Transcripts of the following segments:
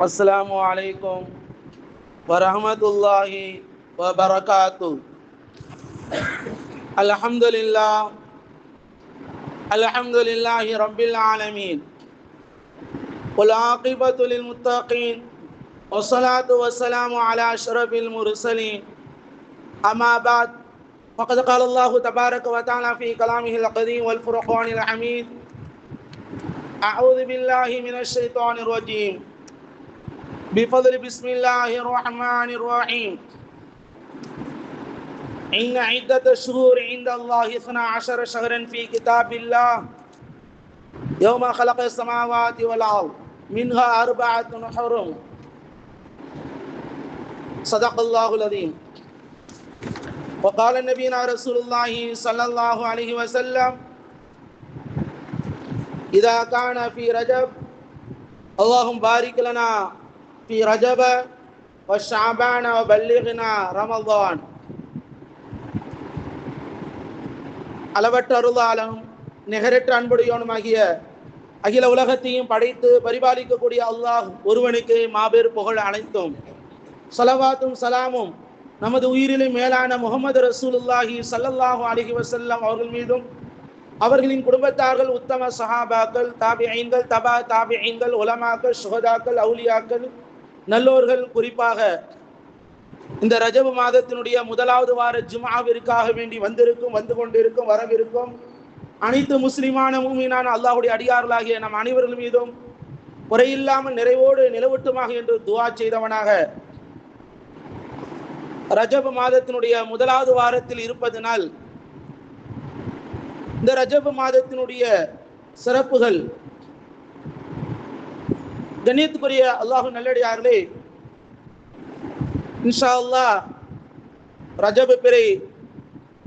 السلام عليكم ورحمة الله وبركاته. الحمد لله. الحمد لله رب العالمين. والعاقبة للمتقين. والصلاة والسلام على أشرف المرسلين. أما بعد فقد قال الله تبارك وتعالى في كلامه القديم والفرقان الحميد أعوذ بالله من الشيطان الرجيم. بفضل بسم الله الرحمن الرحيم. إن عدة الشهور عند الله اثنا عشر شهرا في كتاب الله. يوم خلق السماوات والأرض منها أربعة حرم. صدق الله العظيم. وقال نبينا رسول الله صلى الله عليه وسلم إذا كان في رجب اللهم بارك لنا في رجب والشعبان وبلغنا رمضان அளவற்ற அருளாலும் நிகரற்ற அன்புடையவனுமாகிய அகில உலகத்தையும் படைத்து பரிபாலிக்கக்கூடிய அல்லாஹ் ஒருவனுக்கு மாபெரும் புகழ் அனைத்தும் சலவாத்தும் சலாமும் நமது உயிரிலே மேலான முகமது ரசூலுல்லாஹி சல்லல்லாஹு அலிஹி வசல்லம் அவர்கள் மீதும் அவர்களின் குடும்பத்தார்கள் உத்தம சஹாபாக்கள் தாபி ஐங்கள் தபா தாபி ஐங்கள் உலமாக்கள் சுகதாக்கள் அவுலியாக்கள் நல்லோர்கள் குறிப்பாக இந்த ரஜபு மாதத்தினுடைய முதலாவது வார ஜுமாவிற்காக வேண்டி வந்திருக்கும் வந்து கொண்டிருக்கும் வரவிருக்கும் அனைத்து முஸ்லிமான மூமினான அல்லாஹுடைய அடியார்களாகிய நம் அனைவர்கள் மீதும் குறையில்லாமல் நிறைவோடு நிலவட்டுமாக என்று துவா செய்தவனாக ரஜபு மாதத்தினுடைய முதலாவது வாரத்தில் இருப்பதனால் இந்த ரஜபு மாதத்தினுடைய சிறப்புகள் கண்ணியத்துக்குரிய அல்லாஹு நல்லடியார்களே இன்ஷா அல்லா ரஜபு பிறை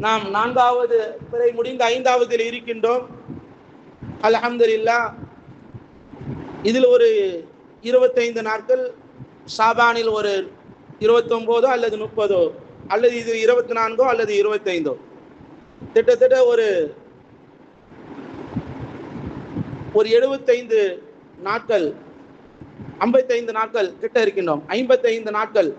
நாம் நான்காவது பிறை முடிந்த ஐந்தாவதில் இருக்கின்றோம். அலஹம்துல்லா இதில் ஒரு இருபத்தைந்து நாட்கள் ஷாபானில் ஒரு இருபத்தொம்போதோ அல்லது முப்பதோ அல்லது இது இருபத்தி நான்கோ அல்லது இருபத்தைந்தோ. கிட்டத்தட்ட ஒரு ஒரு எழுபத்தைந்து நாட்கள் ஐம்பத்தைந்து நாட்கள் கிட்ட இருக்கின்றோம். ஐம்பத்தைந்து நாட்கள்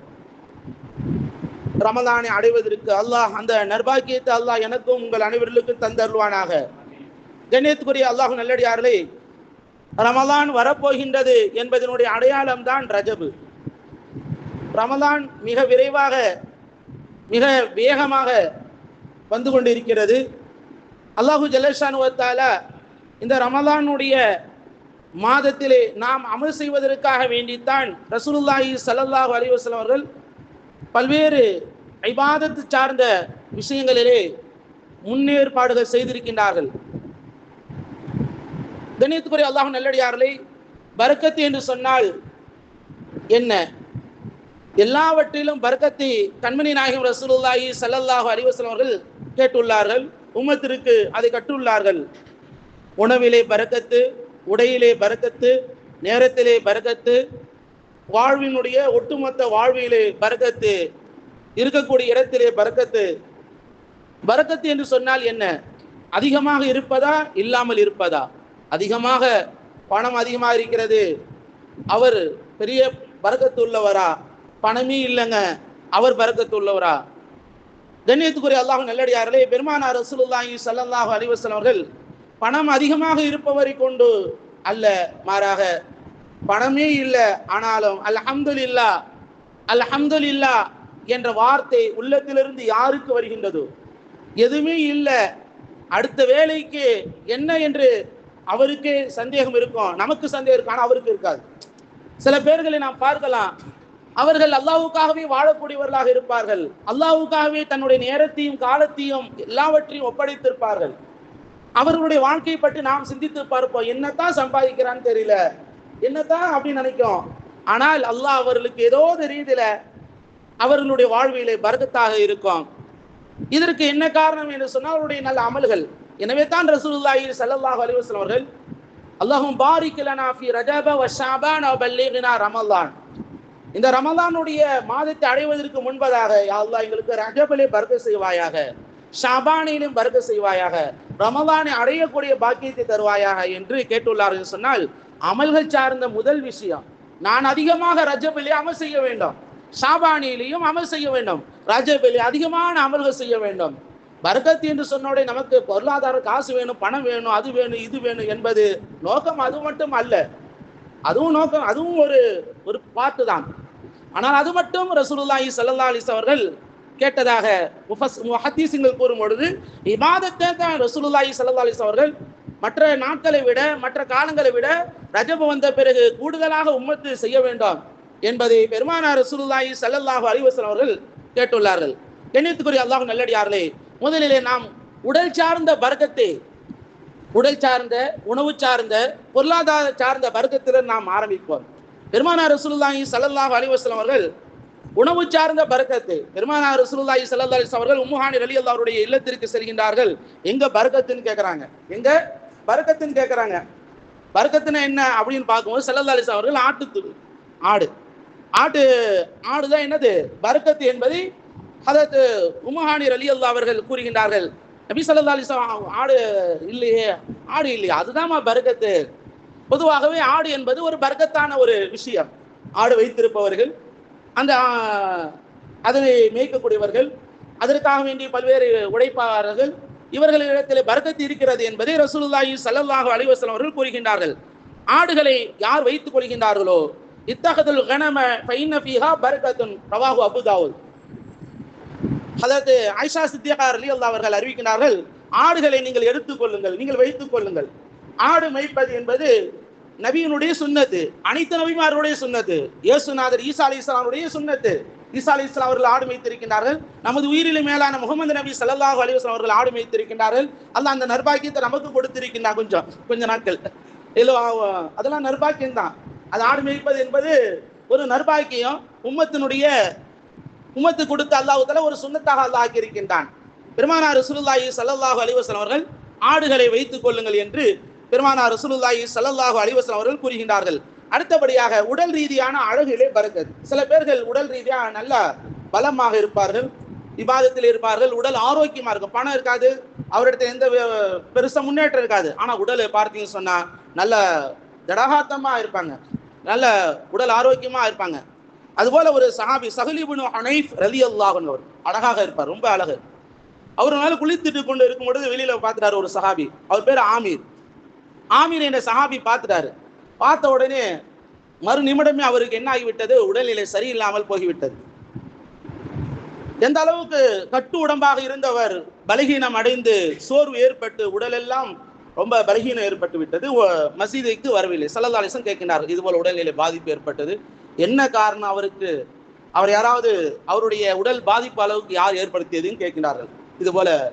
ரமதானை அடைவதற்கு அல்லாஹ் அந்த நர்பாக்கியத்தை அல்லாஹ் எனக்கும் உங்கள் அனைவர்களுக்கும் தந்தருவானாக கண்ணியத்துக்குரிய அல்லாஹ் நல்லடியார்களே ரமலான் வரப்போகின்றது என்பதனுடைய அடையாளம் தான் ரஜபு. ரமலான் மிக விரைவாக மிக வேகமாக வந்து கொண்டிருக்கிறது. அல்லாஹு ஜலஷானுவத்தால இந்த ரமலானுடைய மாதத்திலே நாம் அமல் செய்வதற்காக வேண்டித்தான் ரசூலுல்லாஹி சல்லல்லாஹு அலிவாஸ்லாம் அவர்கள் பல்வேறு ஐபாதத்து சார்ந்த விஷயங்களிலே முன்னேற்பாடுகள் செய்திருக்கின்றார்கள். கணியத்துக்குரிய அல்லாஹ் நல்லடியார்களை பரக்கத்து என்று சொன்னால் என்ன? எல்லாவற்றிலும் பரக்கத்தை கண்மணி நாயகம் ரசூலுல்லாஹி சல்லல்லாஹு அலிவாஸ்லாம் அவர்கள் கேட்டுள்ளார்கள் உம்மத்திற்கு அதை கற்றுள்ளார்கள். உணவிலே பறக்கத்து உடையிலே பறக்கத்து நேரத்திலே பறக்கத்து வாழ்வினுடைய ஒட்டுமொத்த வாழ்விலே பறக்கத்து இருக்கக்கூடிய இடத்திலே பறக்கத்து பறக்கத்து என்று சொன்னால் என்ன? அதிகமாக இருப்பதா இல்லாமல் இருப்பதா? அதிகமாக பணம் அதிகமாக இருக்கிறது. அவர் பெரிய பறக்கத்து உள்ளவரா பணமே இல்லைங்க. அவர் பறக்கத்து உள்ளவரா கண்ணியத்துக்குரிய அல்லாஹ் நல்லடியார்களே பெருமானார் ரசூலுல்லாஹி சல்லல்லாஹு அலிவசன் அவர்கள் பணம் அதிகமாக இருப்பவரை கொண்டு அல்ல மாறாக பணமே இல்லை ஆனாலும் அல்ஹம்துலில்லா அல்ஹம்துலில்லா என்ற வார்த்தை உள்ளத்திலிருந்து யாருக்கு வருகின்றதோ? எதுவுமே இல்லை. அடுத்த வேலைக்கு என்ன என்று அவருக்கே சந்தேகம் இருக்கும். நமக்கு சந்தேகம் இருக்கும் ஆனால் அவருக்கு இருக்காது. சில பேர்களை நாம் பார்க்கலாம். அவர்கள் அல்லாவுக்காகவே வாழக்கூடியவர்களாக இருப்பார்கள். அல்லாவுக்காகவே தன்னுடைய நேரத்தையும் காலத்தையும் எல்லாவற்றையும் ஒப்படைத்திருப்பார்கள். அவர்களுடைய வாழ்க்கையை பற்றி நாம் சிந்தித்து பார்ப்போம். என்னத்தான் சம்பாதிக்கிறான்னு தெரியல. என்னத்தான் அப்படின்னு நினைக்கும். ஆனால் அல்லாஹ் அவர்களுக்கு ஏதோ ரீதியில அவர்களுடைய வாழ்விலே பரகத்தாக இருக்கும். இதற்கு என்ன காரணம் என்று சொன்னால் அவருடைய நல்ல அமல்கள். எனவே தான் ரசூலுல்லாஹி ஸல்லல்லாஹு அலைஹி வஸல்லம் அவர்கள் அல்லாஹும் பாரிக் லனா ஃபி ரஜப வ ஷஅபான் வ பல்லிக்னா ரமலான். இந்த ரமலானுடைய மாதத்தை அடைவதற்கு முன்பதாக யா அல்லாஹ் எங்களுக்கு ரஜபிலே பரக்கத் செய்வாயாக ஷாபானிலும் பரக்க செய்வாயாக. ரமதானை அடையக்கூடிய பாக்கியத்தை தருவாயாக என்று கேட்டுள்ளார்கள் சொன்னால் அமல்கள் சார்ந்த முதல் விஷயம் நான் அதிகமாக ரஜபிலே அமல் செய்ய வேண்டும். சாபானியிலையும் அமல் செய்ய வேண்டும். ரஜபிலே அதிகமான அமல்கள் செய்ய வேண்டும். பர்கத் என்று சொன்னோட நமக்கு பொருளாதார காசு வேணும் பணம் வேணும் அது வேணும் இது வேணும் என்பது நோக்கம் அது மட்டும் அல்ல. அதுவும் நோக்கம் அதுவும் ஒரு ஒரு பாட்டு தான் ஆனால் அது மட்டும் ரசூலுல்லாஹி சல்லா அலிஸ் அவர்கள் கேட்டதாக முஹத்தீசுங்கள் கூறும் பொழுது இபாதத்தை தான் ரசூலுல்லாஹி சல்லா அலிஸ் அவர்கள் மற்ற நாட்களை விட மற்ற காலங்களை விட ரஜபு வந்த பிறகு கூடுதலாக உம்மத்து செய்ய வேண்டும் என்பதை பெருமானார் ரசூலுல்லாஹி சல்லல்லாஹு அலிவசன் அவர்கள் கேட்டுள்ளார்கள். கண்ணியத்துக்குரிய அல்லாஹ் நல்லடியார்களே முதலிலே நாம் உடல் சார்ந்த வர்க்கத்தை உடல் சார்ந்த உணவு சார்ந்த பொருளாதார சார்ந்த வர்க்கத்தில் நாம் ஆரம்பிப்போம். பெருமானார் ரசூலுல்லாஹி சல்லல்லாஹு அலிவசன் அவர்கள் உணவு சார்ந்த பரக்கத்து பெருமானார் ரசூலுல்லாஹி ஸல்லல்லாஹு அலைஹி அவர்கள் உம்முஹானி ரலியல்லாஹு அவருடைய இல்லத்திற்கு செல்கின்றார்கள். எங்க பரக்கத்துன்னு கேட்கறாங்க எங்க பரக்கத்துன்னு கேட்கறாங்க பரக்கத்துனா என்ன அப்படின்னு பார்க்கும்போது ஸல்லல்லாஹு அலைஹி அவர்கள் ஆட்டு ஆடு. ஆட்டு ஆடுதான் என்னது? பரக்கத்து என்பதை அதற்கு உம்மஹானி ரலியல்லாஹு அவர்கள் கூறுகின்றார்கள். நபி சல்லா அலிசா ஆடு இல்லையே? ஆடு இல்லையா. அதுதான்மா பரக்கத்து பொதுவாகவே ஆடு என்பது ஒரு பரக்கத்தான ஒரு விஷயம். ஆடு வைத்திருப்பவர்கள் அந்த அதனை மேய்க்கக்கூடியவர்கள் அதற்காக வேண்டி பல்வேறு உழைப்பாளர்கள் இவர்களிடத்தில் பரக்கத்து இருக்கிறது என்பதை ரசூலுல்லாஹி ஸல்லல்லாஹு அலைஹி அவர்கள் கூறுகின்றார்கள். ஆடுகளை யார் வைத்துக் கொள்கின்றார்களோ இத்தகதுல் கனம ஃபைன்ன ஃபீஹா பரக்கத்துன் ரவாஹு அபுதாவுல் அதாவது ஆயிஷா சித்தியா ரலியல்லாஹு அவர்கள் அறிவிக்கிறார்கள் ஆடுகளை நீங்கள் எடுத்துக் கொள்ளுங்கள் நீங்கள் வைத்துக் கொள்ளுங்கள். ஆடு மேய்ப்பது என்பது நபியினுடைய சுண்ணத்து அனைத்து நபிமாருடைய சுண்ணத்து இயேசுநாதர் ஈசா அலி இஸ்லாமுடைய சுண்ணத்து ஈசா அலி இஸ்லாம் அவர்கள் ஆடு மேய்த்திருக்கின்றார்கள். நமது உயிரிலே மேலான முகமது நபி ஸல்லல்லாஹு அலைஹி அவர்கள் ஆடு மேய்த்திருக்கின்றார்கள். அல்ல அந்த நர்பாக்கியத்தை நமக்கு கொடுத்திருக்கின்றார் கொஞ்சம் கொஞ்ச நாட்கள். இல்லை அதெல்லாம் நர்பாக்கியம் தான் அது ஆடு மேய்ப்பது என்பது ஒரு நர்பாக்கியம் உம்மத்தினுடைய உம்மத்து கொடுத்த அல்லாஹுத்தால ஒரு சுண்ணத்தாக அல்லாஹ் ஆக்கியிருக்கின்றான். பெருமானார் ரசூலுல்லாஹி ஸல்லல்லாஹு அலைஹி அவர்கள் ஆடுகளை வைத்துக் கொள்ளுங்கள் என்று பெருமானார் ரசூலுல்லாஹி சல்லாஹூ அலைஹி அவர்கள் கூறுகின்றார்கள். அடுத்தபடியாக உடல் ரீதியான அழகிலே பறக்கத் சில பேர்கள் உடல் ரீதியாக நல்ல பலமாக இருப்பார்கள் விவாதத்தில் இருப்பார்கள் உடல் ஆரோக்கியமா இருக்கும். பணம் இருக்காது அவரிடத்துல எந்த வே- பெருசா முன்னேற்றம் இருக்காது. ஆனா உடலை பார்த்தீங்கன்னு சொன்னா நல்ல திடகாத்தமா இருப்பாங்க. நல்ல உடல் ஆரோக்கியமா இருப்பாங்க. அதுபோல ஒரு சஹாபி சஹலிபுன் ஹனைஃப் ரலி அல்லாஹன் அவர் அழகாக இருப்பார் ரொம்ப அழகு. அவர் மேல குளித்துட்டு கொண்டு இருக்கும் பொழுது வெளியில பார்த்துட்டாரு ஒரு சஹாபி. அவர் பேர் ஆமீர். ஆமீர் என்ற சஹாபி பார்த்துட்டாரு. பார்த்த உடனே மறு நிமிடமே அவருக்கு என்ன ஆகிவிட்டது? உடல்நிலை சரியில்லாமல் போய்விட்டது எந்த அளவுக்கு கட்டு உடம்பாக இருந்தவர் பலகீனம் அடைந்து சோர்வு ஏற்பட்டு உடலெல்லாம் ரொம்ப பலகீனம் ஏற்பட்டு விட்டது. ஒ- மசீதிக்கு வரவில்லை. சல்லதாலிசம் அலிசன் கேட்கின்றார் உடல்நிலை பாதிப்பு ஏற்பட்டது. என்ன காரணம் அவருக்கு? அவர் யாராவது அவருடைய உடல் பாதிப்பு அளவுக்கு யார் ஏற்படுத்தியதுன்னு கேட்கின்றார்கள். இது போல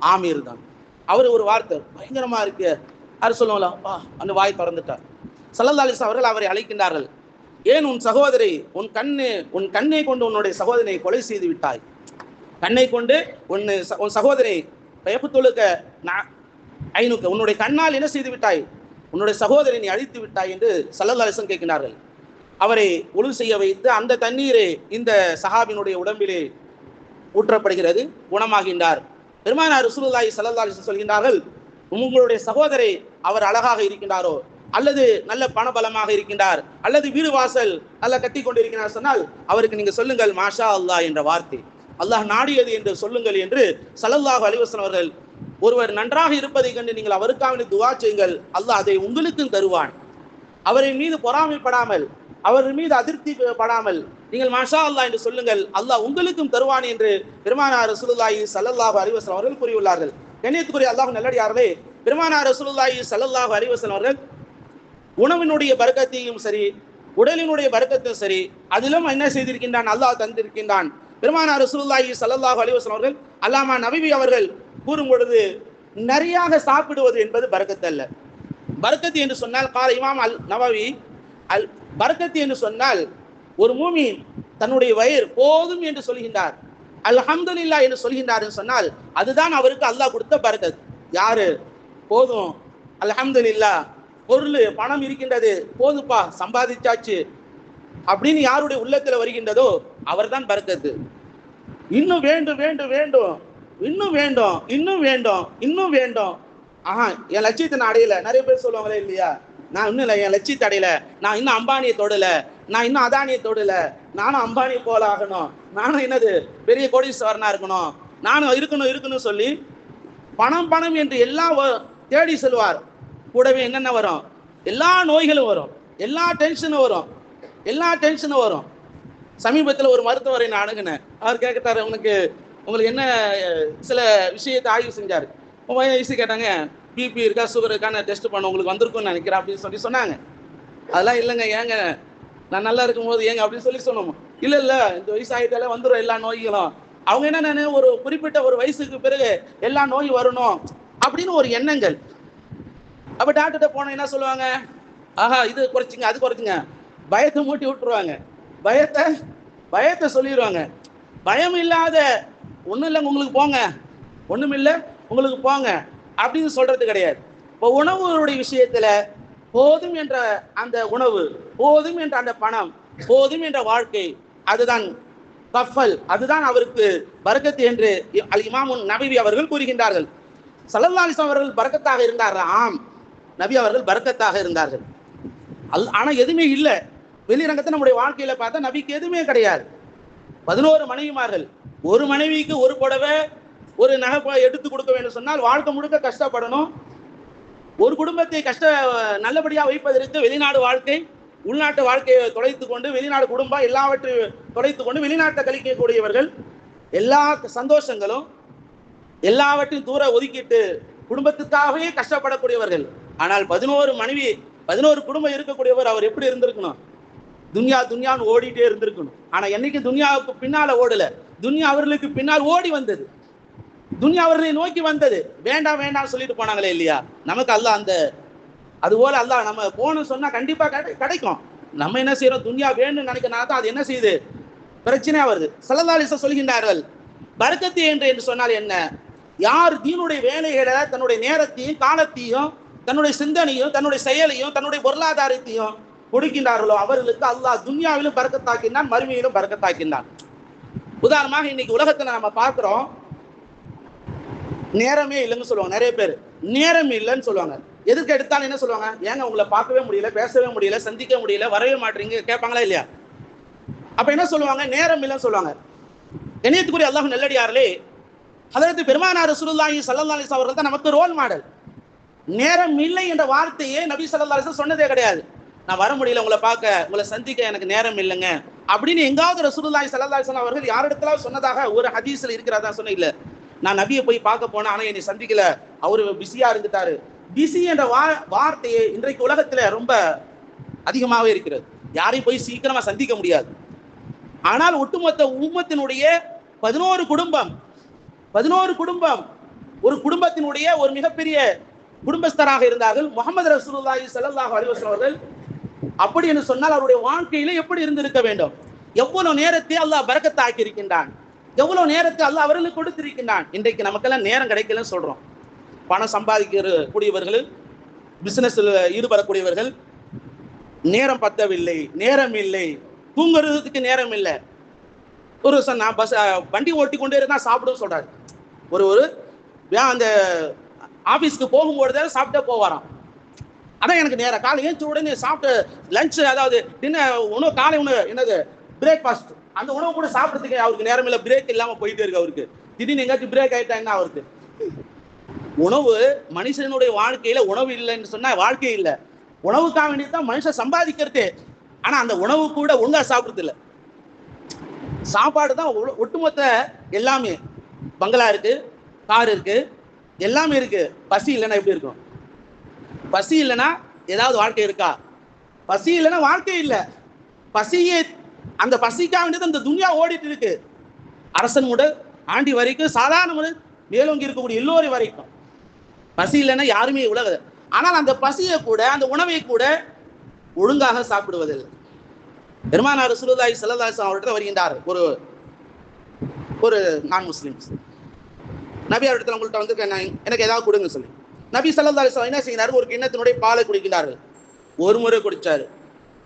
ஆமீர் தான். அவர் ஒரு வார்த்தை பயங்கரமா இருக்கு. யார் சொல்லுவாங்களா? வா அந்த வாய் திறந்துட்டார். சல்லல்லா அவர்கள் அவரை அழைக்கின்றார்கள். ஏன் உன் சகோதரி உன் கண்ணு உன் கண்ணை கொண்டு உன்னுடைய சகோதரியை கொலை செய்து விட்டாய்? கண்ணை கொண்டு உன் ச- உன் சகோதரை பயப்புத்தொழுக்க ஐநூக்க உன்னுடைய கண்ணால் என்ன செய்து விட்டாய்? உன்னுடைய சகோதரி நீ அழித்து விட்டாய் என்று சல்லல்லா அலிசன் கேட்கின்றார்கள். அவரை ஒழுங்கு செய்ய வைத்து அந்த தண்ணீரை இந்த சஹாபினுடைய உடம்பிலே ஊற்றப்படுகிறது குணமாகின்றார். பெருமானார் ரசூலுல்லாஹி ஸல்லல்லாஹு அலைஹி சொல்கின்றார்கள் உங்களுடைய சகோதரை அவர் அழகாக இருக்கின்றாரோ? அல்லது நல்ல பணபலமாக இருக்கின்றார்? அல்லது வீடு வாசல் நல்லா கட்டி கொண்டிருக்கிறார் சொன்னால் அவருக்கு நீங்க சொல்லுங்கள் மாஷா அல்லாஹ் என்ற வார்த்தை. அல்லாஹ் நாடியது என்று சொல்லுங்கள் என்று ஸல்லல்லாஹு அலிவசன் அவர்கள் ஒருவர் நன்றாக இருப்பதை கண்டு நீங்கள் அவருக்காக துவா செய்யுங்கள். அல்லாஹ் அதை உங்களுக்கும் தருவான். அவரின் மீது பொறாமைப்படாமல் அவர் மீது அதிருப்தி படாமல் நீங்கள் மாஷா அல்லாஹ் என்று சொல்லுங்கள். அல்லாஹ் உங்களுக்கும் தருவான் என்று பெருமானார் ரசூலுல்லாஹி சல்லல்லாஹு அலிவசன் அவர்கள் கூறியுள்ளார்கள். கண்ணியத்துக்குரிய அல்லாஹ் நல்லடியார்களே பெருமானார் ரசூலுல்லாஹி ஸல்லல்லாஹு அலைஹி வஸல்லம் அவர்கள் உணவினுடைய பரக்கத்தையும் சரி உடலினுடைய பரக்கத்தையும் சரி அதிலும் என்ன செய்திருக்கின்றான்? அல்லாஹ் தந்திருக்கின்றான். பெருமானார் ரசூலுல்லாஹி ஸல்லல்லாஹு அலைஹி வஸல்லம் அவர்கள் அல்லாமா நபிவி அவர்கள் கூறும் பொழுது நிறையாக சாப்பிடுவது என்பது பரக்கத்து அல்ல. பரக்கத்து என்று சொன்னால் கால இமாம் அல் நவவி அல் பரக்கத்து என்று சொன்னால் ஒரு மூமி தன்னுடைய வயிறு போதும் என்று சொல்கின்றார். அல்ஹம்துலில்லா என்று சொல்கின்றாருன்னு சொன்னால் அதுதான் அவருக்கு அல்லாஹ் கொடுத்த பரக்கத். யாரு? போதும். அல்ஹம்துலில்லா பொருள் பணம் இருக்கின்றது. போதுப்பா சம்பாதிச்சாச்சு. அப்படின்னு யாருடைய உள்ளத்துல வருகின்றதோ அவர்தான் பரக்கத்து. இன்னும் வேண்டும் வேண்டும் வேண்டும். இன்னும் வேண்டும் இன்னும் வேண்டும் இன்னும் வேண்டும். ஆஹா என் லட்சியத்தை நான் அடையல. நிறைய பேர் சொல்லுவாங்களே இல்லையா? நான் இன்னும் இல்லை என் லட்சியத்தை அடையல. நான் இன்னும் அம்பானியை தொடல. நான் இன்னும் அதானியை தொடல. நானும் அம்பானி போல ஆகணும். நானும் என்னது பெரிய கோடீஸ்வரனா இருக்கணும். நானும் இருக்கணும் இருக்கணும் சொல்லி பணம் பணம் என்று எல்லாம் வ- தேடி செல்வார். கூடவே என்னென்ன வரும்? எல்லா நோய்களும் வரும். எல்லா டென்ஷனும் வரும். எல்லா டென்ஷனும் வரும். சமீபத்தில் ஒரு மருத்துவரை நான் அணுகினேன். அவர் கேட்கட்டாரு உனக்கு உங்களுக்கு என்ன சில விஷயத்தை ஆய்வு செஞ்சார்? இசை கேட்டாங்க பிபி இருக்கா சுகர் இருக்கான்னு டெஸ்ட் பண்ண உங்களுக்கு வந்திருக்கும்னு நினைக்கிறேன் அப்படின்னு சொல்லி சொன்னாங்க. அதெல்லாம் இல்லைங்க ஏங்க நான் நல்லா இருக்கும்போது ஏங்க அப்படின்னு சொல்லி சொன்னோம். இல்லை இல்லை இந்த வயசு ஆகிட்டாலே வந்துடும் எல்லா நோய்களும். அவங்க என்ன ஒரு குறிப்பிட்ட ஒரு வயசுக்கு பிறகு எல்லா நோய் வரணும் அப்படின்னு ஒரு எண்ணங்கள். அப்போ டாக்டர்கிட்ட போனால் என்ன சொல்லுவாங்க? ஆஹா இது குறைச்சிங்க அது குறைச்சிங்க. பயத்தை மூட்டி விட்டுருவாங்க. பயத்தை பயத்தை சொல்லிடுவாங்க. பயம் இல்லாத ஒன்றும் இல்லைங்க உங்களுக்கு போங்க. ஒன்றும் இல்லை உங்களுக்கு போங்க. அப்படின்னு சொல்றது கிடையாது. இப்போ உணவுடைய விஷயத்துல போதும் என்ற அந்த உணவு போதும் என்ற அந்த பணம் போதும் என்ற வாழ்க்கை அதுதான் கஃபல் அதுதான் அவருக்கு பரக்கத்து என்று அல் இமாமுன் நபிவி அவர்கள் கூறுகின்றார்கள். சல்லல்லாஹு அவர்கள் பரக்கத்தாக இருந்தார்கள்? ஆம். நபி அவர்கள் பரக்கத்தாக இருந்தார்கள். அல் ஆனா எதுவுமே இல்லை. வெளிரங்கத்தை நம்முடைய வாழ்க்கையில பார்த்தா நபிக்கு எதுவுமே கிடையாது. பதினோரு மனைவிமார்கள் ஒரு மனைவிக்கு ஒரு புடவை ஒரு நகை எடுத்து கொடுக்க வேண்டும் சொன்னால் வாழ்க்கை முழுக்க கஷ்டப்படணும். ஒரு குடும்பத்தை கஷ்ட நல்லபடியாக வைப்பதற்கு வெளிநாடு வாழ்க்கை உள்நாட்டு வாழ்க்கையை தொலைத்து கொண்டு வெளிநாடு குடும்பம் எல்லாவற்றையும் தொலைத்து கொண்டு வெளிநாட்டை கழிக்கக்கூடியவர்கள் எல்லா சந்தோஷங்களும் எல்லாவற்றையும் தூர ஒதுக்கிட்டு குடும்பத்துக்காகவே கஷ்டப்படக்கூடியவர்கள். ஆனால் பதினோரு மனைவி பதினோரு குடும்பம் இருக்கக்கூடியவர் அவர் எப்படி இருந்திருக்கணும்? துன்யா துன்யான்னு ஓடிட்டே இருந்திருக்கணும். ஆனா என்னைக்கு துன்யாவுக்கு பின்னால ஓடல துன்யா அவர்களுக்கு பின்னால் ஓடி வந்தது. துன்யா அவர்களை நோக்கி வந்தது. வேண்டாம் வேண்டாம் சொல்லிட்டு போனாங்களே இல்லையா? நமக்கு அல்ல அந்த அது போல அல்லாஹ் நம்ம போகணும்னு சொன்னா கண்டிப்பா கிடை- கிடைக்கும். நம்ம என்ன செய்யறோம்? துன்யா வேணும்னு நினைக்கிறனால தான் அது என்ன செய்யுது? பிரச்சனையா வருது. சலதாலிச சொல்கின்றார்கள் பரக்கத்து என்று என்று சொன்னால் என்ன? யார் தீனுடைய வேலைகளை தன்னுடைய நேரத்தையும் காலத்தையும் தன்னுடைய சிந்தனையும் தன்னுடைய செயலையும் தன்னுடைய பொருளாதாரத்தையும் கொடுக்கின்றார்களோ அவர்களுக்கு அல்லாஹ் துன்யாவிலும் பறக்கத்தாக்கினான் மறுமையிலும் பறக்கத்தாக்கினான் உதாரணமாக இன்னைக்கு உலகத்துல நம்ம பார்க்கிறோம் நேரமே இல்லைன்னு சொல்லுவாங்க நிறைய பேர். நேரம் இல்லைன்னு சொல்லுவாங்க. எதுக்கு எடுத்தாலும் என்ன சொல்லுவாங்க? ஏங்க உங்களை பார்க்கவே முடியல பேசவே முடியல சந்திக்க முடியல வரவே மாட்டீங்க கேட்பாங்களா இல்லையா? அப்ப என்ன சொல்லுவாங்க? நேரம் இல்லைன்னு சொல்லுவாங்க. இணையத்துக்குரிய அல்லாஹ் நல்லடியார்களே அதற்கு பெருமானார் சுருல்லாஹி சல்லா அலிஸ் அவர்கள் தான் நமக்கு ரோல் மாடல் நேரம் இல்லை என்ற வார்த்தையே நபி சல்லா அலிஸ் சொன்னதே கிடையாது. நான் வர முடியல உங்களை பார்க்க உங்களை சந்திக்க எனக்கு நேரம் இல்லைங்க. அப்படின்னு எங்காவது ரசூலுல்லாஹி சல்லா அலைஹி வஸல்லம் அவர்கள் யாரிடத்துல சொன்னதாக ஒரு ஹதீஸ்ல இருக்கிறதா சொன்ன இல்லை. நான் நபியை போய் பார்க்க போனேன் ஆனால் என்னை சந்திக்கல. அவரு பிஸியா இருந்துட்டாரு. பிஸி என்ற வா வார்த்தையை இன்றைக்கு உலகத்துல ரொம்ப அதிகமாகவே இருக்கிறது. யாரையும் போய் சீக்கிரமா சந்திக்க முடியாது. ஆனால் ஒட்டுமொத்த உம்மத்தினுடைய பதினோரு குடும்பம் பதினோரு குடும்பம் ஒரு குடும்பத்தினுடைய ஒரு மிகப்பெரிய குடும்பஸ்தராக இருந்தார்கள். முகமது ரசூலுல்லாஹி சல்லாஹ் அலிவசன் அவர்கள். அப்படி என்று சொன்னால் அவருடைய வாழ்க்கையில எப்படி இருந்திருக்க வேண்டும்? எவ்வளவு நேரத்தை அல்லாஹ் பறக்கத்தாக்கி இருக்கின்றான் எவ்வளவு நேரத்தை அல்ல அவர்களுக்கு கொடுத்திருக்கின்றான்? இன்றைக்கு நமக்கெல்லாம் நேரம் கிடைக்கலன்னு சொல்றோம். பணம் சம்பாதிக்கிற கூடியவர்கள் பிசினஸ்ல ஈடுபடக்கூடியவர்கள் நேரம் பத்தவில்லை நேரம் இல்லை தூங்குறதுக்கு நேரம் இல்லை. ஒரு நான் பஸ் வண்டி ஓட்டி கொண்டே இருந்தா சாப்பிடும் சொல்றாரு. ஒரு ஒரு வே- அந்த ஆபீஸ்க்கு போகும்பொழுதே சாப்பிட்டே போவாராம். அதான் எனக்கு நேரம். காலை ஏஞ்சி உடனே சாப்பிட்டு லஞ்ச் அதாவது டின்னர் உணவு காலை உணவு என்னது பிரேக்ஃபாஸ்ட் அந்த உணவு கூட சாப்பிட்றதுக்கு அவருக்கு நேரம் இல்லை பிரேக் இல்லாம போயிட்டே இருக்கு அவருக்கு. திடீர்னு எங்காச்சும் பிரேக் ஆயிட்டா என்ன அவருக்கு உணவு மனுஷனுடைய வாழ்க்கையில உணவு இல்லைன்னு சொன்னா வாழ்க்கை இல்லை. உணவுக்காக வேண்டியதுதான் தான் மனுஷன் சம்பாதிக்கிறதே. ஆனா அந்த உணவு கூட ஒழுங்கா சாப்பிடுறது இல்ல. சாப்பாடு தான் ஒ- ஒட்டுமொத்த எல்லாமே. பங்களா இருக்கு கார் இருக்கு எல்லாமே இருக்கு. பசி இல்லைன்னா எப்படி இருக்கும்? பசி இல்லைன்னா ஏதாவது வாழ்க்கை இருக்கா? பசி இல்லைன்னா வாழ்க்கை இல்லை. பசியே அந்த பசிக்காக வேண்டியது அந்த துன்யா ஓடிட்டு இருக்கு. அரசன் முதல் ஆண்டி வரைக்கும் சாதாரண முதல் மேலோங்கி இருக்கக்கூடிய எல்லோரும் வரைக்கும். பசி இல்லைன்னா யாருமே உலக ஆனால் அந்த பசியை கூட அந்த உணவை கூட ஒழுங்காக சாப்பிடுவதில்லை. பெருமானார் சுருதாய் செல்லதாசன் அவர்கிட்ட வருகின்றார். ஒரு ஒரு நான் முஸ்லிம்ஸ் நபி அவர்கிட்ட உங்கள்கிட்ட வந்து எனக்கு ஏதாவது கொடுங்க சொல்லி. நபி ஸல்லல்லாஹு அலைஹி என்ன செய்கிறார் ஒரு கிண்ணத்தினுடைய பாலை குடிக்கிறார்கள் ஒரு முறை குடிச்சாரு.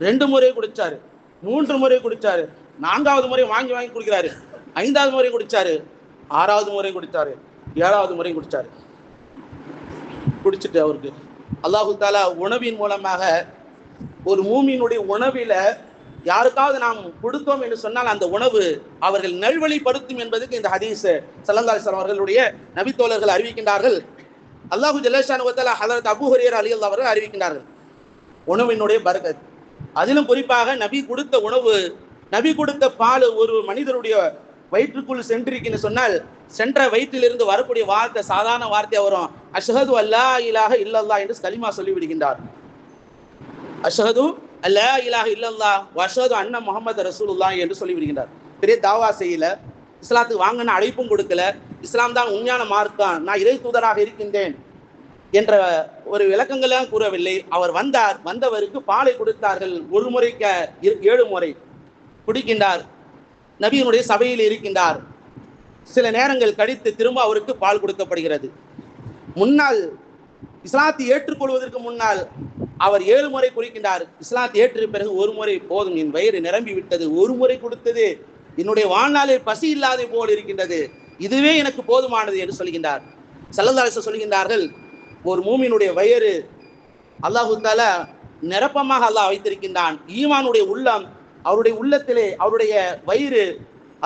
ரெண்டு முறை குடிச்சாரு. மூன்று முறை குடிச்சாரு. நான்காவது முறை வாங்கி வாங்கி குடிக்கிறாரு. ஐந்தாவது முறை குடிச்சாரு. ஆறாவது முறை குடித்தாரு ஏழாவது முறை குடிச்சாரு. குடிச்சிட்டு அவருக்கு. அல்லாஹு தாலா உணவின் மூலமாக ஒரு மூமியினுடைய உணவில யாருக்காவது நாம் கொடுத்தோம் என்று சொன்னால் அந்த உணவு அவர்கள் நல்வழிப்படுத்தும் என்பதற்கு இந்த ஹதீஸ் சல்லல்லாஹு அவர்களுடைய நபித்தோழர்கள் அறிவிக்கின்றார்கள். அல்லாஹு ஜல்லேஷானுவத்தால ஹதரத் அபு ஹரியர் அலி அல்லா அவர்கள் அறிவிக்கின்றார்கள். உணவினுடைய பரகத் அதிலும் குறிப்பாக நபி கொடுத்த உணவு நபி கொடுத்த பால் ஒரு மனிதருடைய வயிற்றுக்குள் சென்றிருக்குன்னு சொன்னால் சென்ற வயிற்றிலிருந்து வரக்கூடிய வார்த்தை சாதாரண வார்த்தையா வரும். அஷஹது அல்லா இலாக இல்லல்லா என்று கலிமா சொல்லிவிடுகின்றார். அஷஹது அல்லா இலாக இல்லல்லா வஷது அண்ணன் முகமது ரசூலுல்லா என்று சொல்லிவிடுகின்றார். பெரிய தாவா செய்யல. இஸ்லாத்துக்கு வாங்கின அழைப்பும் கொடுக்கல. இஸ்லாம் தான் உண்மையான மார்க்கம் நான் இறை தூதராக இருக்கின்றேன். என்ற ஒரு விளக்கங்கள்லாம் கூறவில்லை. அவர் வந்தார். வந்தவருக்கு பாலை கொடுத்தார்கள். ஒரு முறைக்க ஏழு முறை குடிக்கின்றார். நபியினுடைய சபையில் இருக்கின்றார். சில நேரங்கள் கழித்து திரும்ப அவருக்கு பால் கொடுக்கப்படுகிறது. முன்னால் இஸ்லாத்தை ஏற்றுக்கொள்வதற்கு முன்னால் அவர் ஏழு முறை குடிக்கின்றார். இஸ்லாத்தை ஏற்று பிறகு ஒரு முறை போதும். என் வயிறு நிரம்பி விட்டது. ஒரு முறை கொடுத்தது. என்னுடைய வாழ்நாளில் பசி இல்லாத போல் இருக்கின்றது. இதுவே எனக்கு போதுமானது என்று சொல்கின்றார். சல்லல்லாச சொல்கின்றார்கள். ஒரு மூமியினுடைய வயிறு அல்லாஹு தாலா நிரப்பமாக அல்லாஹ் வைத்திருக்கின்றான். ஈமானுடைய உள்ளம் அவருடைய உள்ளத்திலே அவருடைய வயிறு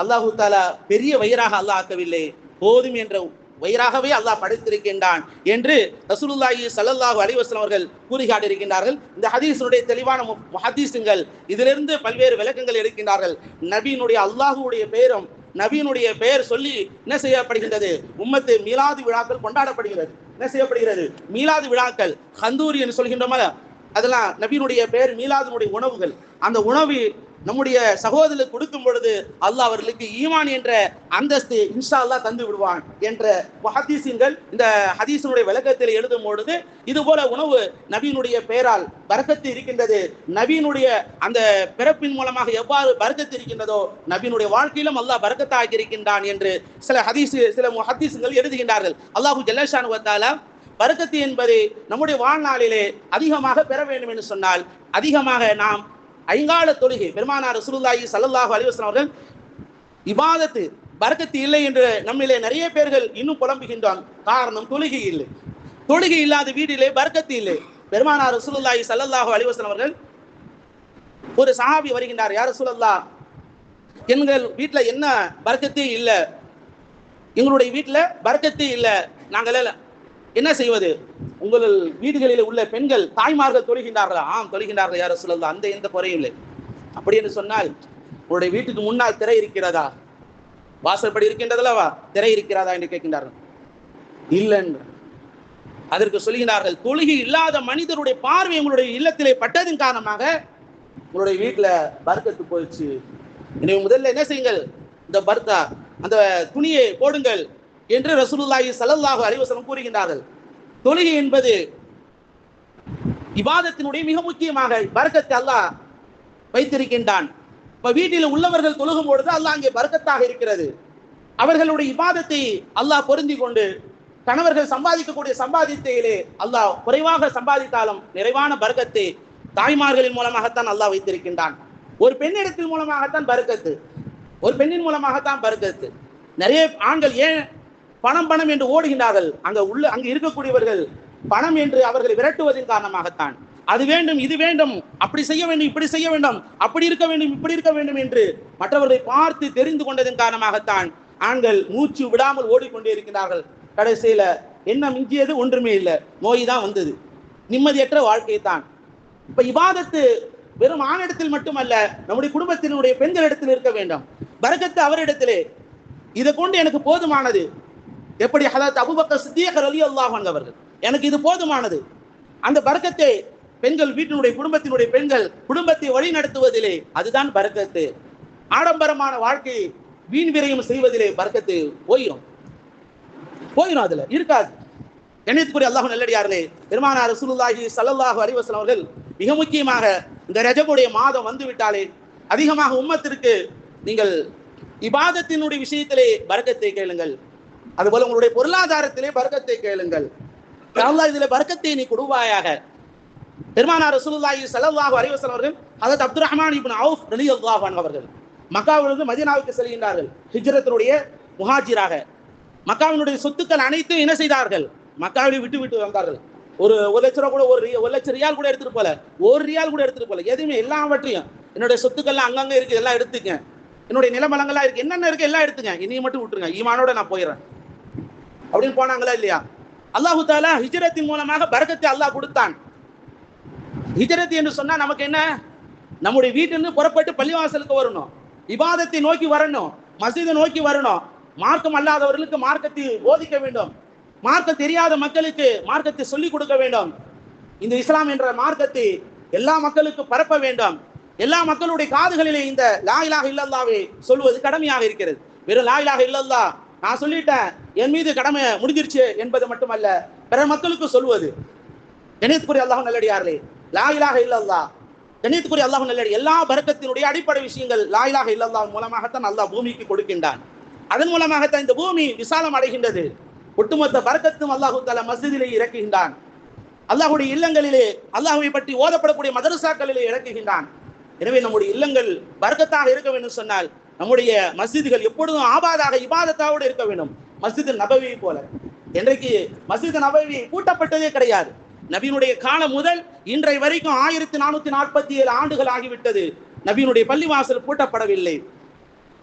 அல்லாஹு தாலா பெரிய வயிறாக அல்லாஹ் ஆக்கவில்லை. போதும் என்ற வயிறாகவே அல்லாஹ் படைத்திருக்கின்றான் என்று ரசூலுல்லாஹி சல்லல்லாஹு அலிவாஸ்லாம் அவர்கள் கூறி காட்டியிருக்கின்றார்கள் இந்த ஹதீஸனுடைய தெளிவான ஹதீஸுங்கள் இதிலிருந்து பல்வேறு விளக்கங்கள் எடுக்கின்றார்கள். நபியினுடைய அல்லாஹுடைய பெயரும் நபியினுடைய பெயர் சொல்லி என்ன செய்யப்படுகின்றது? உம்மத்து மீலாது விழாக்கள் கொண்டாடப்படுகிறது. என்ன செய்யப்படுகிறது? மீலாது விழாக்கள் ஹந்தூரி என்று சொல்கின்றோமல அதெல்லாம் நபியினுடைய பெயர் மீலாதுனுடைய உணவுகள். அந்த உணவு நம்முடைய சகோதரர் கொடுக்கும் பொழுது அல்லாஹ் அவர்களுக்கு ஈமான் என்ற அந்தஸ்து இன்ஷா அல்லா தந்து விடுவான் என்ற ஹதீசுங்கள் இந்த ஹதீசனுடைய விளக்கத்தில் எழுதும் பொழுது இது போல உணவு நபியினுடைய பெயரால் பறக்கத்து இருக்கின்றது. நபியினுடைய அந்த பிறப்பின் மூலமாக எவ்வாறு பறக்கத்து இருக்கின்றதோ நபியினுடைய வாழ்க்கையிலும் அல்லாஹ் பரக்கத்தாக இருக்கின்றான் என்று சில ஹதீஸ் சில ஹதீசுகள் எழுதுகின்றார்கள். அல்லாஹு ஜல்லஷான் வத்தாலா பறக்கத்து என்பது நம்முடைய வாழ்நாளிலே அதிகமாக பெற வேண்டும் என்று சொன்னால் அதிகமாக நாம் ஐங்கால தொழுகை. பெருமானார் ரசூலுல்லாஹி சல்லல்லாஹு அலைஹி வஸல்லம் அவர்கள் இபாதத்து பரக்கத்து இல்லை என்று நம்மிலே நிறைய பேர்கள் இன்னும் புலம்புகின்றான். காரணம் தொழுகை இல்லை. தொழுகை இல்லாத வீட்டிலே பரக்கத்து இல்லை. பெருமானார் ரசூலுல்லாஹி சல்லல்லாஹு அலைஹி வஸல்லம் அவர்கள் ஒரு சஹாபி வருகின்றார் யார் ரசூலல்லா எங்கள் வீட்டில் என்ன பரக்கத்தே இல்லை? எங்களுடைய வீட்டில் பரக்கத்தே இல்லை. நாங்கள் என்ன செய்வது? உங்கள் வீடுகளில் உள்ள பெண்கள் தாய்மார்கள் தொழுகின்றார்களா? ஆம் தொழுகின்றார்கள் யார சொல்லலாம் அந்த எந்த குறையும் இல்லை. அப்படி என்று சொன்னால் உங்களுடைய வீட்டுக்கு முன்னால் திரை இருக்கிறதா? வாசல்படி இருக்கின்றதல்லவா? திரை இருக்கிறதா என்று கேட்கின்றார்கள். இல்லை அதற்கு சொல்கின்றார்கள் தொழுகை இல்லாத மனிதருடைய பார்வை உங்களுடைய இல்லத்திலே பட்டதன் காரணமாக உங்களுடைய வீட்டுல பர்க்கத்து போயிடுச்சு. எனவே முதல்ல என்ன செய்யுங்கள்? இந்த பர்த்தா அந்த துணியை போடுங்கள் என்று ரசூலுல்லாஹி சல்லல்லாஹு அலைஹி கூறுகின்றார்கள். தொழுகை என்பது இபாதத்தினுடைய மிக முக்கியமாக பரக்கத்தை அல்லாஹ் வைத்திருக்கின்றான். இப்ப வீட்டில் உள்ளவர்கள் தொழுகும் பொழுது அல்லாஹ் அங்கே பரக்கத்தாக இருக்கிறது. அவர்களுடைய இபாதத்தை அல்லாஹ் பொருந்தி கொண்டு கணவர்கள் சம்பாதிக்கக்கூடிய சம்பாதித்தையிலே அல்லாஹ் குறைவாக சம்பாதித்தாலும் நிறைவான பர்க்கத்தை தாய்மார்களின் மூலமாகத்தான் அல்லாஹ் வைத்திருக்கின்றான். ஒரு பெண்ணிடத்தின் மூலமாகத்தான் பரக்கத்து. ஒரு பெண்ணின் மூலமாகத்தான் பரக்கத்து. நிறைய ஆண்கள் ஏன் பணம் பணம் என்று ஓடுகின்றார்கள். அங்க உள்ள அங்கு இருக்கக்கூடியவர்கள் பணம் என்று அவர்களை விரட்டுவதன் காரணமாகத்தான். அது வேண்டும் இது வேண்டும் அப்படி செய்ய வேண்டும் இப்படி செய்ய வேண்டும் அப்படி இருக்க வேண்டும் இப்படி இருக்க வேண்டும் என்று மற்றவர்களை பார்த்து தெரிந்து கொண்டதன் காரணமாகத்தான் ஆண்கள் மூச்சு விடாமல் ஓடிக்கொண்டே இருக்கிறார்கள் கடைசியில என்ன மிஞ்சியது? ஒன்றுமே இல்லை. நோய் தான் வந்தது. நிம்மதியற்ற வாழ்க்கை தான். இப்ப இபாதத்து வெறும் ஆணிடத்தில் மட்டுமல்ல நம்முடைய குடும்பத்தினுடைய பெண்களிடத்தில் இருக்க வேண்டும். பரக்கத்து அவரிடத்திலே. இதை கொண்டு எனக்கு போதுமானது. எப்படி ஹதரத் அபுபக்கர் சித்தியகர் அலி அல்லாஹ் அவர்கள்? எனக்கு இது போதுமானது. அந்த பறக்கத்தை பெண்கள் வீட்டினுடைய குடும்பத்தினுடைய பெண்கள் குடும்பத்தை வழி நடத்துவதிலே அதுதான் பரக்கத்து. ஆடம்பரமான வாழ்க்கை வீண் விரயம் செய்வதிலே பறக்கத்து போயிடும் போயிடும் அதுல இருக்காது. கணித்துக்குரிய அல்லாஹ் நல்லடியார்களே பெருமானார் ரசூலுல்லாஹி சல்லல்லாஹு அலைஹி அவர்கள் மிக முக்கியமாக இந்த ரஜபுடைய மாதம் வந்து விட்டாலே அதிகமாக உம்மத்திற்கு நீங்கள் இபாதத்தினுடைய விஷயத்திலே பறக்கத்தை கேளுங்கள். அதுபோல உங்களுடைய பொருளாதாரத்திலே பரக்கத்தை கேளுங்கள். அல்லாஹ் இதுல பரக்கத்தை நீ கொடுவாயாக பெருமானார் ரசூலுல்லாஹி ஸல்லல்லாஹு அலைஹி வஸல்லம் அவர்கள் ஹஜரத் அப்துல் ரஹ்மான் இப்னு அவுஃப் ரலியல்லாஹு அன்ஹு அவர்கள் மக்காவிலிருந்து மதீனாவுக்கு செல்கின்றார்கள் ஹிஜ்ரத்தினுடைய முஹாஜிராக. மக்காவினுடைய சொத்துக்கள் அனைத்தும் என்ன செய்தார்கள்? மக்காவை விட்டு விட்டு வந்தார்கள். ஒரு ஒரு லட்ச ரூபா கூட ஒரு ஒரு லட்சம் ரியால் கூட எடுத்துட்டு போல. ஒரு ரியால் கூட எடுத்துட்டு போல. எதுவுமே எல்லாவற்றையும் என்னுடைய சொத்துக்கள்லாம் அங்கங்க இருக்கு எல்லாம் எடுத்துக்க என்னுடைய நிலமலங்கள்லாம் இருக்கு. என்னென்ன இருக்கு எல்லாம் எடுத்துங்க. இனியும் மட்டும் விட்டுருங்க. ஈமானோட நான் போயிடுறேன். அப்படின்னு போனாங்களா இல்லையா? அல்லாஹு தாலா ஹிஜரத்தின் மூலமாக பரக்கத்தை அல்லாஹ் கொடுத்தான். ஹிஜரத் என்று சொன்னா நமக்கு என்ன? நம்முடைய வீட்டிலிருந்து புறப்பட்டு பள்ளிவாசலுக்கு வரணும். விவாதத்தை நோக்கி வரணும். மசிதை நோக்கி வரணும். மார்க்கம் அல்லாதவர்களுக்கு மார்க்கத்தை போதிக்க வேண்டும். மார்க்கம் தெரியாத மக்களுக்கு மார்க்கத்தை சொல்லிக் கொடுக்க வேண்டும். இந்த இஸ்லாம் என்ற மார்க்கத்தை எல்லா மக்களுக்கும் பரப்ப வேண்டும். எல்லா மக்களுடைய காதுகளிலே இந்த லா இல்லல்லாவே சொல்வது கடமையாக இருக்கிறது. வெறும் லாயிலாக இல்லல்லா நான் சொல்லிட்டேன் என் மீது கடமை முடிஞ்சிருச்சு என்பது மட்டுமல்ல பிற மக்களுக்கு சொல்வது. கணிதத்துக்குரிய அல்லாஹ் நல்லடியார்களே லா இல்லல்லா கணிதத்துக்குரிய அல்லாஹ் நல்லடி எல்லா பரக்கத்தினுடைய அடிப்படை விஷயங்கள் லாயிலாக இல்லல்லா மூலமாகத்தான் அல்லாஹ் பூமிக்கு கொடுக்கின்றான். அதன் மூலமாகத்தான் இந்த பூமி விசாலம் அடைகின்றது. ஒட்டுமொத்த பரக்கத்தும் அல்லாஹு தாலா மஸ்ஜிதிலே இறக்குகின்றான். அல்லாஹுடைய இல்லங்களிலே அல்லாஹுவை பற்றி ஓதப்படக்கூடிய மதரசாக்களிலே இறக்குகின்றான். எனவே நம்முடைய இல்லங்கள் பரக்கத்தாக இருக்க வேண்டும் சொன்னால் நம்முடைய மஸ்ஜிதுகள் எப்பொழுதும் ஆபாதாக இபாதத்தாவோடு இருக்க வேண்டும். மஸ்ஜித் நபவி போல. இன்றைக்கு மஸ்ஜித் நபவி பூட்டப்பட்டதே கிடையாது. நபியினுடைய காலம் முதல் இன்றை வரைக்கும் ஆயிரத்தி நானூத்தி நாற்பத்தி ஏழு ஆண்டுகள் ஆகிவிட்டது. நபியினுடைய பள்ளிவாசல் பூட்டப்படவில்லை.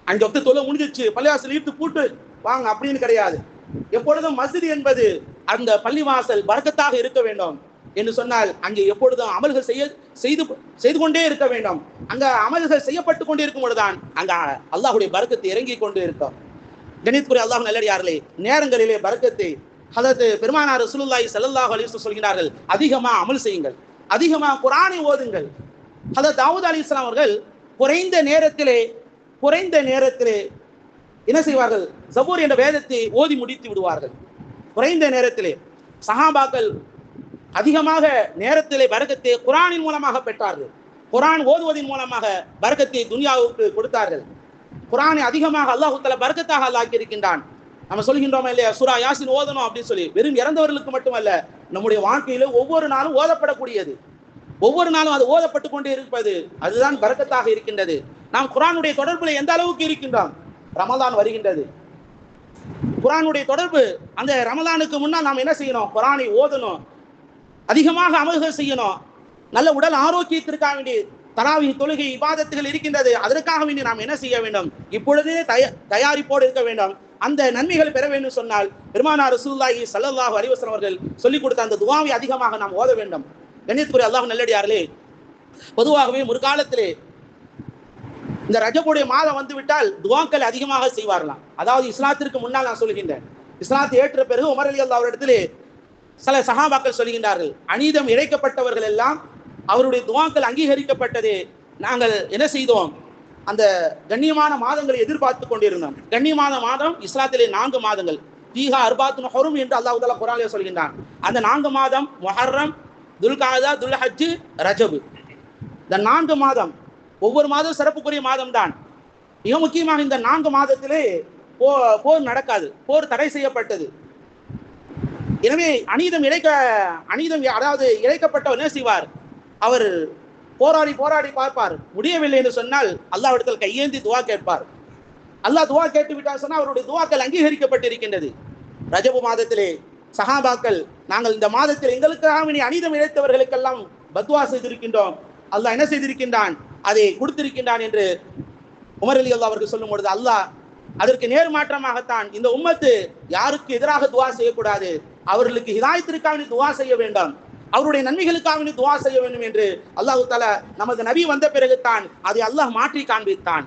அஞ்சு வக்து தொலை முடிஞ்சிச்சு பள்ளிவாசல் ஈர்த்து பூட்டு வாங்க அப்படின்னு கிடையாது. எப்பொழுதும் மசிதி என்பது அந்த பள்ளிவாசல் வரக்கத்தாக இருக்க வேண்டும். என்று சொன்னால் அங்கே எப்பொழுதும் அமல்கள் செய்ய செய்து செய்து கொண்டே இருக்க வேண்டும். அங்க அமல்கள் செய்யப்பட்டு கொண்டே இருக்கும் பொழுதுதான் அங்க அல்லாஹுடைய பரக்கத்தை இறங்கி கொண்டு இருக்கும். கணித்குரிய அல்லாஹ் நல்லடியார்களே நேரங்களிலே பரக்கத்தை அல்லது பெருமானார் ரசூலுல்லாஹி ஸல்லல்லாஹு அலைஹி சொல்கிறார்கள் அதிகமா அமல் செய்யுங்கள். அதிகமா குரானை ஓதுங்கள். அல்லது தாவூத் அலைஹிஸ்ஸலாம் அவர்கள் குறைந்த நேரத்திலே குறைந்த நேரத்திலே என்ன செய்வார்கள்? ஜபூர் என்ற வேதத்தை ஓதி முடித்து விடுவார்கள். குறைந்த நேரத்திலே சஹாபாக்கள் அதிகமாக நேரத்திலே பரக்கத்தை குரானின் மூலமாக பெற்றார்கள். குரான் ஓதுவதன் மூலமாக பரக்கத்தை துனியாவுக்கு கொடுத்தார்கள். குரானை அதிகமாக அல்லாஹு தஆலா பரக்கத்தாக அல்லாஹ் இருக்கின்றான் நம்ம சொல்கின்றோமா இல்லையா? சுரா யாசின் ஓதணும் அப்படின்னு சொல்லி. வெறும் இறந்தவர்களுக்கு மட்டுமல்ல நம்முடைய வாழ்க்கையில ஒவ்வொரு நாளும் ஓதப்படக்கூடியது. ஒவ்வொரு நாளும் அது ஓதப்பட்டு கொண்டே இருப்பது அதுதான் பரக்கத்தாக இருக்கின்றது. நாம் குரானுடைய தொடர்புல எந்த அளவுக்கு இருக்கின்றோம்? ரமதான் வருகின்றது. குரானுடைய தொடர்பு அந்த ரமலானுக்கு முன்னால் நாம் என்ன செய்யணும்? குரானை ஓதணும். அதிகமாக அமல்கள் செய்யணும். நல்ல உடல் ஆரோக்கியத்திற்காக வேண்டி தராவி தொழுகை விவாதத்துகள் இருக்கின்றது. அதற்காக வேண்டி நாம் என்ன செய்ய வேண்டும்? இப்பொழுதே தய தயாரிப்போடு இருக்க வேண்டும். அந்த நன்மைகள் பெற வேண்டும் சொன்னால் பெருமானார் ரசூல்லாஹி சல்லாஹு அலைஹி அவர்கள் சொல்லிக் கொடுத்த அந்த துவாவை அதிகமாக நாம் ஓத வேண்டும். கண்ணியத்துக்குரிய அல்லாஹ் நல்லடியார்களே பொதுவாகவே முற்காலத்திலே இந்த ரஜபுடைய மாதம் வந்து விட்டால் துவாக்கள் அதிகமாக செய்வார்களாம். அதாவது இஸ்லாத்திற்கு முன்னால் நான் சொல்கின்றேன். இஸ்லாத்தை ஏற்ற பிறகு உமர் அலி அல்லா அவரிடத்திலே சில சகாபாக்கள் சொல்கின்றார்கள் அநீதம் இழைக்கப்பட்டவர்கள் எல்லாம் அவருடைய துவாக்கள் அங்கீகரிக்கப்பட்டது. நாங்கள் என்ன செய்தோம்? அந்த கண்ணியமான மாதங்களை எதிர்பார்த்து கொண்டிருந்தோம். கண்ணியமான மாதம் இஸ்லாத்திலே நான்கு மாதங்கள். தீஹா அர்பாத்து ஹொரும் என்று அல்லாஹ் தாலா சொல்கின்றான். அந்த நான்கு மாதம் மொஹர்ரம் துல்காதா துல்ஹஜ் ரஜபு. இந்த நான்கு மாதம் ஒவ்வொரு மாதம் சிறப்புக்குரிய மாதம் தான் மிக முக்கியமாக இந்த நான்கு மாதத்திலே போ போர் நடக்காது. போர் தடை செய்யப்பட்டது. எனவே அநீதம் இழைக்க அநீதம் அதாவது இழைக்கப்பட்டவர் என்ன செய்வார்? அவர் போராடி போராடி பார்ப்பார். முடியவில்லை என்று சொன்னால் அல்லாவிடத்தில் கையேந்தி துவா கேட்பார். அல்லாஹ் துவா கேட்டு விட்டார் சொன்னால் அவருடைய துவாக்கள் அங்கீகரிக்கப்பட்டிருக்கின்றது. ரஜபு மாதத்திலே சஹாபாக்கள் நாங்கள் இந்த மாதத்தில் எங்களுக்காக இனி அநீதம் இழைத்தவர்களுக்கெல்லாம் பத்வா செய்திருக்கின்றோம். அல்லாஹ் என்ன செய்திருக்கின்றான்? அதை கொடுத்திருக்கின்றான் என்று உமர் அலி அல்லா அவர்கள் சொல்லும் பொழுது அல்லாஹ் அதற்கு நேர்மாற்றமாகத்தான் இந்த உம்மத்து யாருக்கு எதிராக துவா செய்யக்கூடாது? அவர்களுக்கு ஹிதாயத்திற்காக துவா செய்ய வேண்டாம். அவருடைய நன்மைகளுக்காக துவா செய்ய வேண்டும் என்று அல்லாஹு தாலா நமது நபி வந்த பிறகுதான் அதை அல்லாஹ் மாற்றி காண்பித்தான்.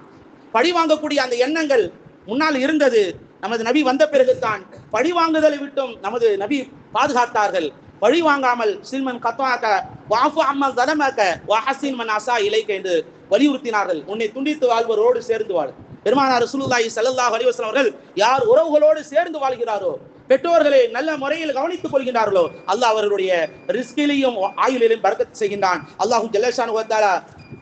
பழி வாங்கக்கூடிய அந்த எண்ணங்கள் முன்னால் இருந்தது. நமது நபி வந்த பிறகுதான் பழி வாங்குதலை விட்டும் நமது நபி பாதுகாத்தார்கள். பழி வாங்காமல் சில்மன் கத்வாக்க வாஃபு அம்மல் தலமாக்க வாஹசின் மன் அசா இலைக்க என்று வலியுறுத்தினார்கள். உன்னை துண்டித்து வாழ்வரோடு சேர்ந்து வாழ். பெருமானார் சுலுல்லாஹி சல்லாஹ் அலைஹி அவர்கள் யார் உறவுகளோடு சேர்ந்து வாழ்கிறாரோ பெற்றோர்களை நல்ல முறையில் கவனித்துக் கொள்கின்றார்களோ அல்லாஹ் அவர்களுடைய ரிஸ்கிலையும் ஆயுளிலும் பறக்க செய்கின்றான். அல்லாஹு ஜல்லஷானு வத்தாலா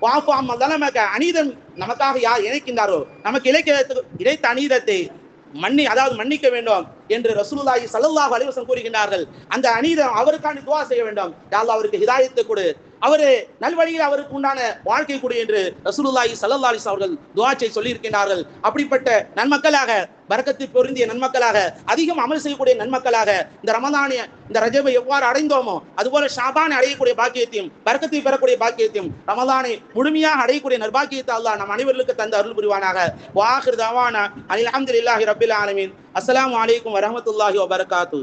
வாஃபு அம்மல் தலமாக்க அநீதம் நமக்காக யார் இணைக்கின்றாரோ நமக்கு இழைக்க இழைத்த அநீதத்தை மன்னி அதாவது மன்னிக்க வேண்டும் என்று ரசூலுல்லாஹி சல்லல்லாஹு அலைவசம் கூறுகின்றார்கள். அந்த அநீதம் அவருக்காண்டி துவா செய்ய வேண்டும். யா அவருக்கு ஹிதாயத்தை கொடு அவரு நல்வழியில் அவருக்கு உண்டான வாழ்க்கை கொடு என்று ரசூலுல்லாஹி ஸல்லல்லாஹு அலைஹி அவர்கள் துவாச்சை சொல்லி இருக்கின்றார்கள் அப்படிப்பட்ட நன்மக்களாக பரக்கத்து பொருந்திய நன்மக்களாக அதிகம் அமல் செய்யக்கூடிய நன்மக்களாக இந்த ரமதானிய இந்த ரஜபை எவ்வாறு அடைந்தோமோ அதுபோல ஷாபானை அடையக்கூடிய பாக்கியத்தையும் பறக்கத்தை பெறக்கூடிய பாக்கியத்தையும் ரமதானை முழுமையாக அடையக்கூடிய நர்பாக்கியத்தை அல்லாஹ் நம் அனைவர்களுக்கு தந்த அருள் புரிவானாக. வாஹிர் தவானா அனில் அஹமதுல்லாஹி ரபில் ஆலமின். அஸ்லாம் அலைக்கும் வரமத்துல்லாஹி வபரகாத்து.